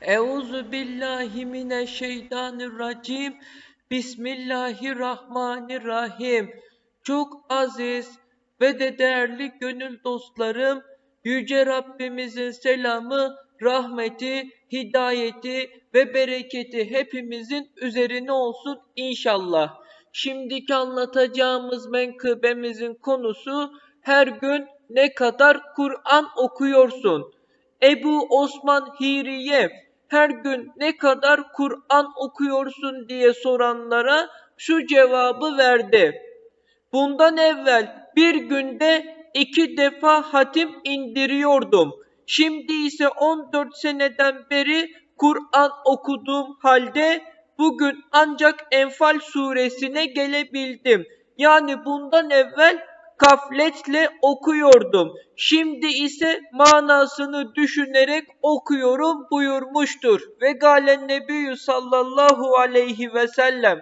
Euzu billahi mineşşeytanirracim. Bismillahirrahmanirrahim. Çok aziz ve de değerli gönül dostlarım, Yüce Rabbimizin selamı, rahmeti, hidayeti ve bereketi hepimizin üzerine olsun inşallah. Şimdiki anlatacağımız menkıbemizin konusu her gün ne kadar Kur'an okuyorsun? Ebu Osman Hiriye her gün ne kadar Kur'an okuyorsun diye soranlara şu cevabı verdi. Bundan evvel bir günde iki defa hatim indiriyordum. Şimdi ise 14 seneden beri Kur'an okuduğum halde bugün ancak Enfal suresine gelebildim. Yani bundan evvel gafletle okuyordum. Şimdi ise manasını düşünerek okuyorum buyurmuştur. Ve galen nebiyyü sallallahu aleyhi ve sellem